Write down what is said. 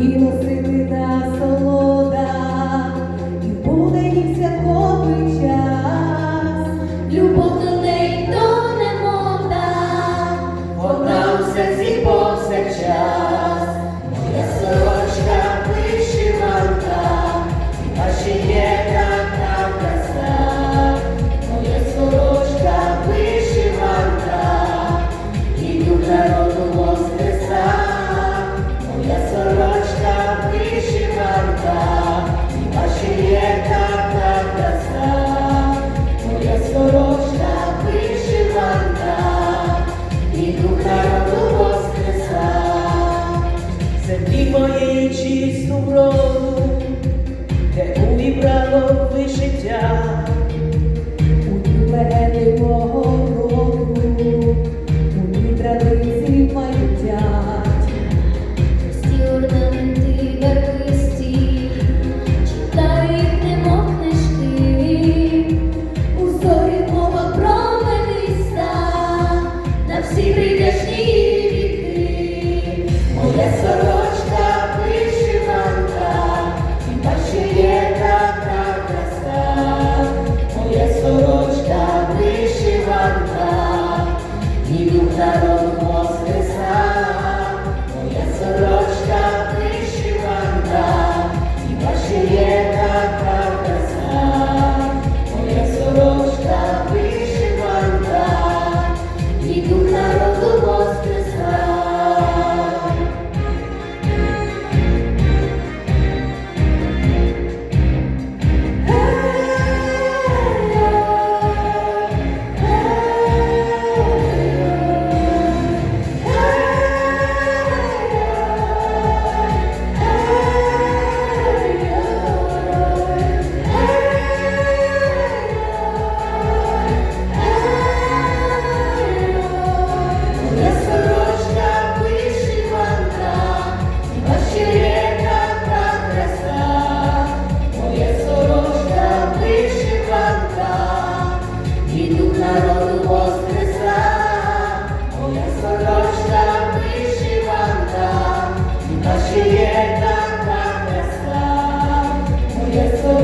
її носити насолода, і буде їм святковий. Любов до неї то не мода, вона у повсякчас, моя сорочка вишиванка, а ще є така краса, моя сорочка вишиванка, і дух народ. і моєї чисту брову, де увібрало вишиття у мене мого року, у ній традиції пам'ятять. Всі орнаменти барвисті, читаю їх немо книжки, у зорі мова промениста, на всі прийдешні віки. моє сорок. 감사합니다. Чи є така краса, моє слово?